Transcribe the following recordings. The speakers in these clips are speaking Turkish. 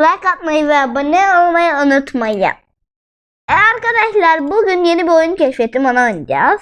like atmayı ve abone olmayı unutmayın. E arkadaşlar bugün yeni bir oyun keşfettim onu oynayacağız.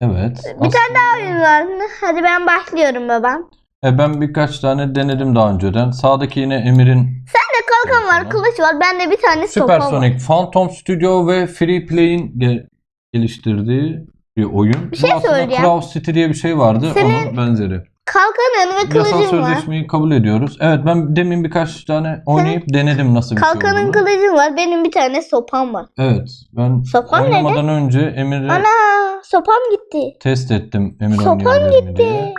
Evet. Bir tane daha oyun var. Hadi ben başlıyorum babam. E ben birkaç tane denedim daha önceden. Sağdaki yine Emir'in Bende kalkan var, kılıç var. Bende bir tane sopa var. Supersonic Phantom Studio ve Free Play'in ge- geliştirdiği bir oyun. Bir şey Bu aslında. Crow City diye bir şey vardı. Senin Onun benzeri. Kalkanın ve Yasal kılıcın var. sözleşmeyi kabul ediyoruz. Evet ben demin birkaç tane oynayıp denedim nasıl bir şey Kalkanın olduğunu. kılıcın var. Benim bir tane sopam var. Evet ben Sopan oynamadan önce Emir'i Ana sopam gitti. test ettim Emir Sopan oynayabilir mi gitti. diye.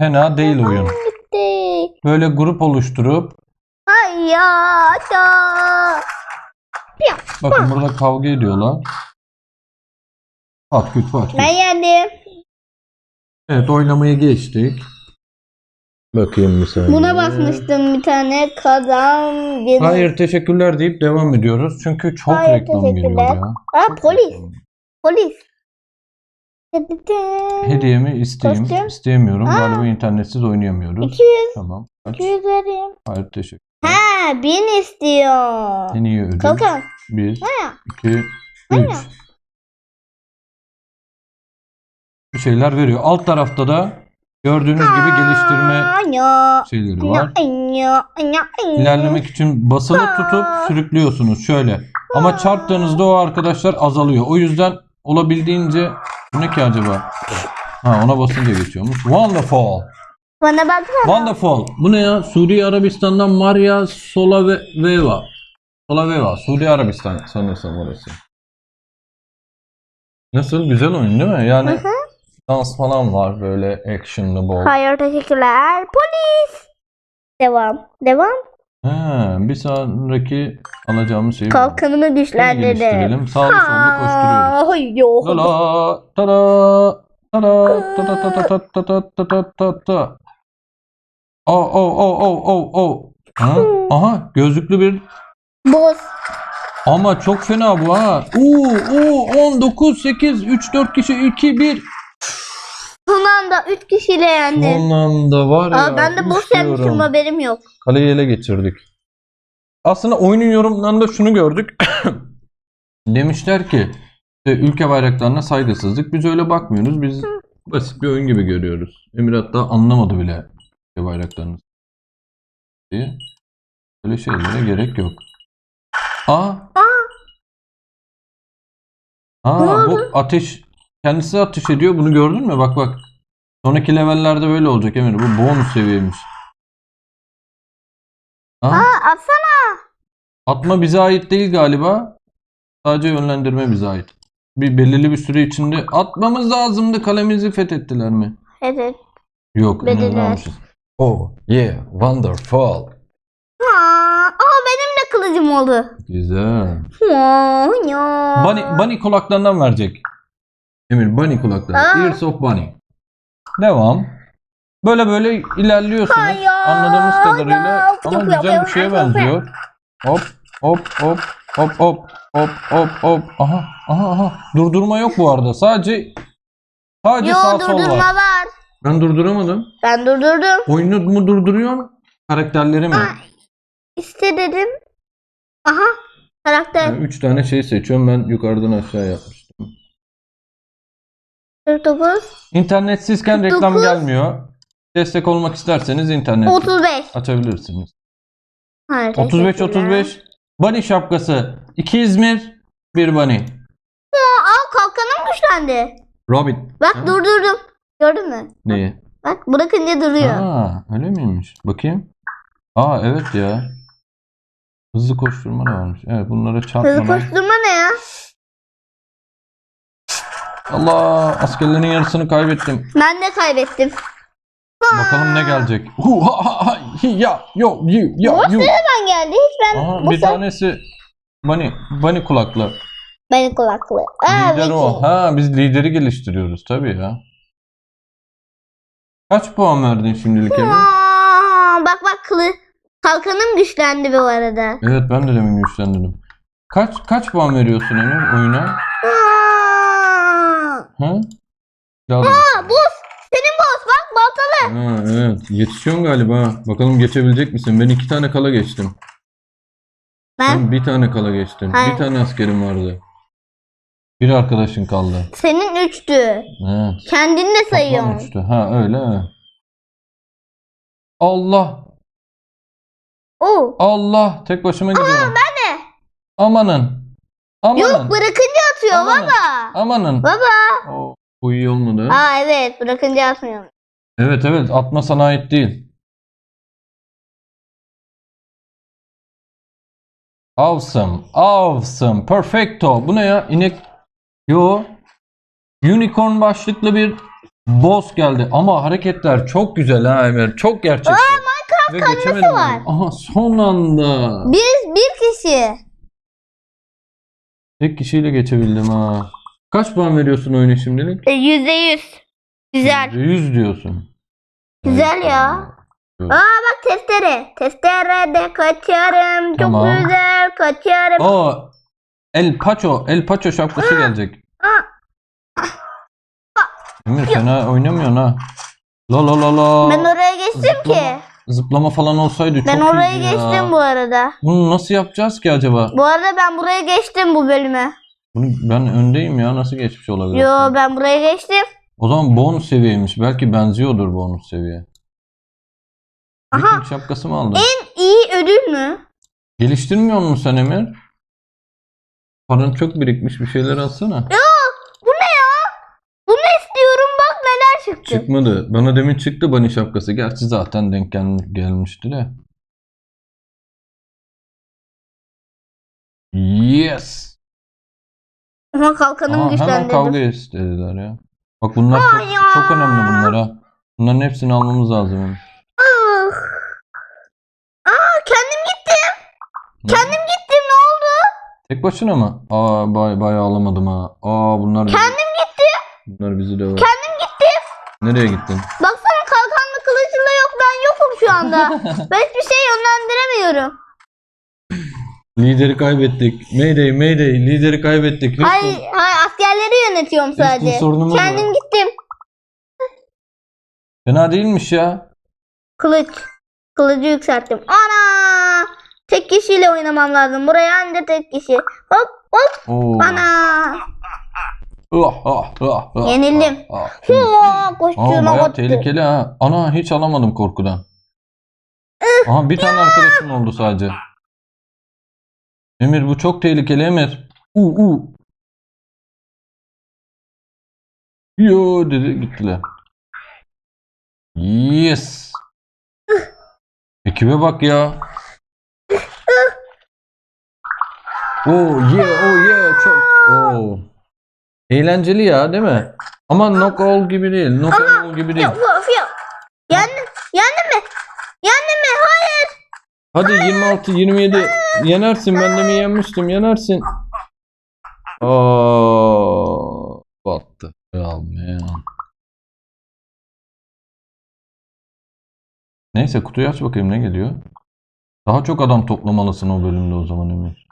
Fena değil oyun. Gitti. Böyle grup oluşturup Ay ya. ya. bakın burada kavga ediyorlar. Pat küt pat küt. Ben yendim. Evet oylamaya geçtik. Bakayım bir saniye. Buna basmıştım bir tane kazan. Bir... Hayır teşekkürler deyip devam ediyoruz. Çünkü çok Hayır, reklam geliyor ya. Aa polis. Polis. Hediyemi isteyeyim. Kostüm. İsteyemiyorum. Aa. Galiba internetsiz oynayamıyoruz. 200. Tamam. Kaç? 200 vereyim. Hayır teşekkür. Ha 1000 istiyor. En iyi ödül. Kalkan. 1, Ha. 2, 3. Aynen. Bir şeyler veriyor. Alt tarafta da gördüğünüz gibi geliştirme şeyleri var. İlerlemek için basılı tutup sürüklüyorsunuz şöyle. Ama çarptığınızda o arkadaşlar azalıyor. O yüzden olabildiğince ne ki acaba? Ha ona basınca geçiyormuş. Wonderful. Bana baksana. Wonderful. Bu ne ya? Suudi Arabistan'dan Maria Solaveva. Solaveva. Suudi Arabistan sanırsam orası. Nasıl? Güzel oyun değil mi? Yani Hı hı. Dans falan var böyle actionlı bol. Hayır teşekkürler. Polis. Devam. Devam. Ha, bir sonraki alacağımız şeyi Kalkanımı Yine güçlendirdim. Sağlı sollu koşturuyoruz. Hayır yok. Tada, tada, tada, tada, tada, tada, tada, tada, tada, tada. Oh, oh, oh, oh, oh, oh. Ha? Aha, gözlüklü bir Boz. ama çok fena bu ha. Oo, oo, 19, 8, 3, 4 kişi, 2, 1. Anda 3 kişiyle yendim. Son anda var ya. Aa, ben de boş üç yenmişim haberim yok. Kaleyi ele geçirdik. Aslında oyunun yorumlarında şunu gördük. Demişler ki işte ülke bayraklarına saygısızlık. Biz öyle bakmıyoruz. Biz basit bir oyun gibi görüyoruz. Emir hatta anlamadı bile ülke bayraklarını diye. Öyle şeylere gerek yok. Aa. Aa, bu ateş kendisi ateş ediyor. Bunu gördün mü? Bak bak. Sonraki levellerde böyle olacak Emir. Bu bonus seviyeymiş. Aa. Aa atsana. Atma bize ait değil galiba. Sadece yönlendirme bize ait. Bir belirli bir süre içinde atmamız lazımdı. Kalemizi fethettiler mi? Evet. Yok. Almışız? Oh yeah, wonderful. Aa, aa benim de kılıcım oldu. Güzel. Ya, ya. Bunny, bunny kulaklarından verecek. Emir bunny kulakları. Aa. Ears of bunny. Devam. Böyle böyle ilerliyorsunuz. Hayır, Anladığımız kadarıyla ya. ama güzel bir yok, şeye benziyor. Hop hop hop hop hop hop hop hop. Aha aha aha. Durdurma yok bu arada. Sadece sadece Yo sağ sol durdurma var. var. Ben durduramadım. Ben durdurdum. Oyunu mu durduruyor? Karakterleri mi? İste dedim. Aha. Karakter. Yani üç tane şey seçiyorum. Ben yukarıdan aşağı yapmıştım. 49. İnternetsizken reklam 49. gelmiyor. Destek olmak isterseniz internet 35. açabilirsiniz. Hayır, 35 teşekkürler. 35. Bunny şapkası. 2 İzmir, bir Bunny. Aa kalkanım güçlendi. Robin. Bak Ha? durdurdum. Gördün mü? Neyi? Bak bırakınca duruyor. Aa, öyle miymiş? Bakayım. Aa evet ya. Hızlı koşturma da varmış. Evet bunlara Hızlı çarpmadan. koşturma Allah askerlerin yarısını kaybettim. Ben de kaybettim. Bakalım ne gelecek. Hu ha ha ha hi ya yo you ya Boş you. Ben geldi. Hiç ben Aha, bu bir tanesi bunny, bunny kulaklı. benim kulaklı. Aa, Lider Vicky. o. Ha biz lideri geliştiriyoruz tabii ya. Kaç puan verdin şimdilik Emir? Aa, bak bak kılı. Kalkanım güçlendi bu arada. Evet ben de demin güçlendirdim. Kaç kaç puan veriyorsun Emir oyuna? Ha? Ya da- Aa, boss. Senin boss bak baltalı. Ha, evet. Yetişiyorsun galiba. Bakalım geçebilecek misin? Ben iki tane kala geçtim. Ben Sen bir tane kala geçtin. Hayır. Bir tane askerim vardı. Bir arkadaşın kaldı. senin üçtü. Evet. Kendin de Toplam sayıyorsun. üçtü. Ha öyle mi? Allah! Oo. Allah! Tek başıma gidiyorum. Ben de. Amanın! Amanın! Yok bırakınca atıyor Amanın. baba. Amanın! Baba. Oo, bu iyi olmadı. Aa evet bırakınca atmıyor. Evet evet atma sana ait değil. Awesome. Awesome. Perfecto. Bu ne ya? İnek. Yo. Unicorn başlıklı bir boss geldi. Ama hareketler çok güzel ha Emir. Çok gerçekçi. Ve geçemedim. var. ben. Aha son anda. Bir, bir kişi. Tek kişiyle geçebildim ha. Kaç puan veriyorsun oyuna şimdilik? E, Yüzde yüz. Güzel. %100 diyorsun. Güzel ya. Evet. Aa bak testere. Testerede kaçarım. Çok Tamam. güzel kaçarım. O El Pacho, El Pacho şapkası gelecek. Aa, Emir fena oynamıyorsun ha. La la la la. ben oraya geçtim ki. Zıplama, zıplama falan olsaydı Ben çok oraya iyiydi ya. geçtim bu arada. Bunu nasıl yapacağız ki acaba? Bu arada ben buraya geçtim bu bölüme. Bunu, ben öndeyim ya nasıl geçmiş olabilir? Yo ben buraya geçtim. O zaman bonus seviyeymiş. Belki benziyordur bonus seviye. Aha. Viking şapkası mı aldın? İyi ödül mü? Geliştirmiyor musun sen Emir? Paran çok birikmiş bir şeyler alsana. Bu ne ya? Bunu istiyorum bak neler çıktı. Çıkmadı. Bana demin çıktı bunny şapkası. Gerçi zaten denk gel- gelmişti de. Yes. Ama kalkanım Aa, hemen kavga istediler ya. Bak bunlar çok, ya. çok önemli bunlar ha. Bunların hepsini almamız lazım. Ah. Aa kendim gittim. Ne? Kendim gittim ne oldu? Tek başına mı? Aa bay bayağı alamadım ha. Aa bunlar Kendim gittim. bunlar bizi döver. Kendim. Nereye gittin? Baksana kalkanlı kılıcıyla yok ben yokum şu anda. ben hiçbir şey yönlendiremiyorum. Lideri kaybettik. Mayday Mayday lideri kaybettik. Ay, Houston, ay askerleri yönetiyorum sadece. sorunumuz var. Kendim gittim. Fena değilmiş ya. Kılıç. Kılıcı yükselttim. Ana! Tek kişiyle oynamam lazım. Buraya anca tek kişi. Hop hop. Oo. Ana! Ah, ah, ah, Yenildim. Koştuğuma bayağı battı. tehlikeli ha. Ana hiç alamadım korkudan. Aha bir tane arkadaşım oldu sadece. Emir bu çok tehlikeli Emir. U u. Yo dedi gittiler. Yes. Ekibe bak ya. Oh yeah oh yeah. Eğlenceli ya değil mi? Ama knock all gibi değil. Knock all gibi değil. Fiyo, fiyo, fiyo. Yendim. Yendim mi? Yendim mi? Hayır. Hadi 26 27 yenersin. Ben de mi yenmiştim? Yenersin. Aa, battı. Man. Neyse kutuyu aç bakayım ne geliyor. Daha çok adam toplamalısın o bölümde o zaman Emir.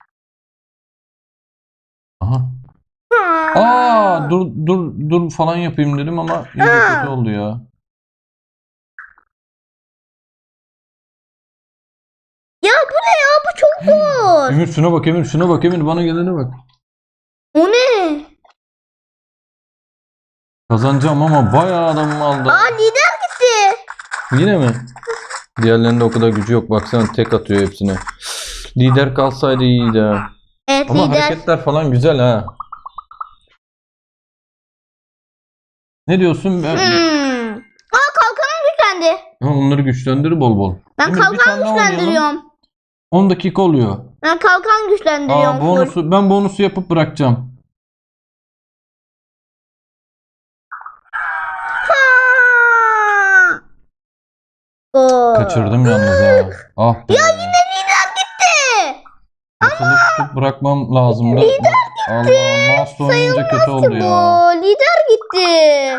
Dur dur dur falan yapayım dedim ama iyice kötü oldu ya. Ya bu ne ya? Bu çok zor. Emir şuna bak Emir şuna bak Emir bana gelene bak. o ne? Kazanacağım ama bayağı adamım aldı. Aa lider gitti. Yine mi? Diğerlerinde o kadar gücü yok. Baksana tek atıyor hepsine. Lider kalsaydı iyiydi ha. Evet Ama lider. hareketler falan güzel ha. Ne diyorsun? Ben, Hmm. Aa kalkanım güçlendi. Ha, onları güçlendir bol bol. Ben bir kalkan tane daha oynayalım. güçlendiriyorum. 10 dakika oluyor. Ben kalkan güçlendiriyorum. Aa, full. bonusu, ben bonusu yapıp bırakacağım. Kaçırdım yalnız ha. Ah. Ya yine lider gitti. Basılı tutup bırakmam lazımdı. Allah oynayınca kötü oldu ya. Bu lider gitti.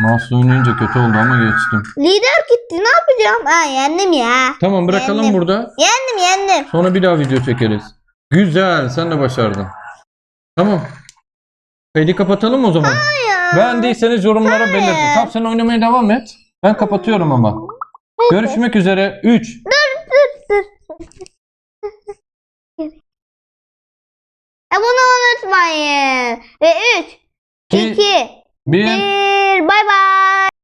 Mouse oynayınca kötü oldu ama geçtim. Lider gitti. Ne yapacağım? Ha yendim ya. Tamam bırakalım Yendim. burada. Yendim yendim. Sonra bir daha video çekeriz. Güzel. Sen de başardın. Tamam. Kaydı kapatalım o zaman. Ya. Beğendiyseniz yorumlara belirtin. Tamam sen oynamaya devam et. Ben kapatıyorum ama. Görüşmek üzere. 3 E Abone unutmayın. Ve 3, 2, 1. Bay bay.